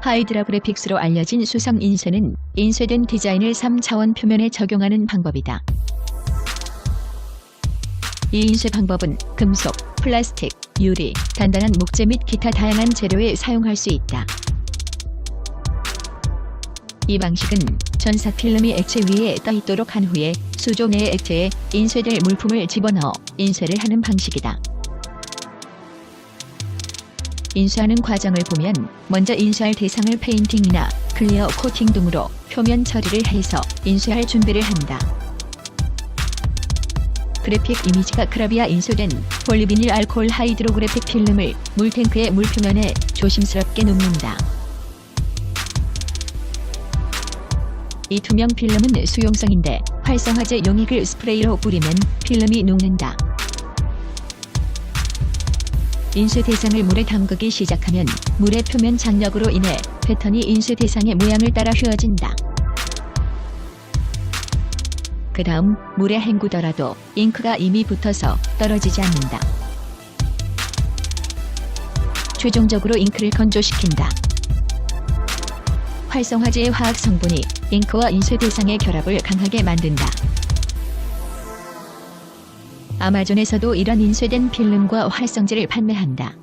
하이드라 그래픽스로 알려진 수성 인쇄는 인쇄된 디자인을 3차원 표면에 적용하는 방법이다. 이 인쇄 방법은 금속, 플라스틱, 유리, 단단한 목재 및 기타 다양한 재료에 사용할 수 있다. 이 방식은 전사 필름이 액체 위에 떠 있도록 한 후에 수조 내의 액체에 인쇄될 물품을 집어넣어 인쇄를 하는 방식이다. 인쇄하는 과정을 보면 먼저 인쇄할 대상을 페인팅이나 클리어 코팅 등으로 표면 처리를 해서 인쇄할 준비를 한다. 그래픽 이미지가 크라비아 인쇄된 폴리비닐 알코올 하이드로그래픽 필름을 물탱크의 물표면에 조심스럽게 놓는다. 이 투명 필름은 수용성인데 활성화제 용액을 스프레이로 뿌리면 필름이 녹는다. 인쇄 대상을 물에 담그기 시작하면 물의 표면 장력으로 인해 패턴이 인쇄 대상의 모양을 따라 휘어진다. 그 다음 물에 헹구더라도 잉크가 이미 붙어서 떨어지지 않는다. 최종적으로 잉크를 건조시킨다. 활성화제의 화학 성분이 잉크와 인쇄 대상의 결합을 강하게 만든다. 아마존에서도 이런 인쇄된 필름과 활성제를 판매한다.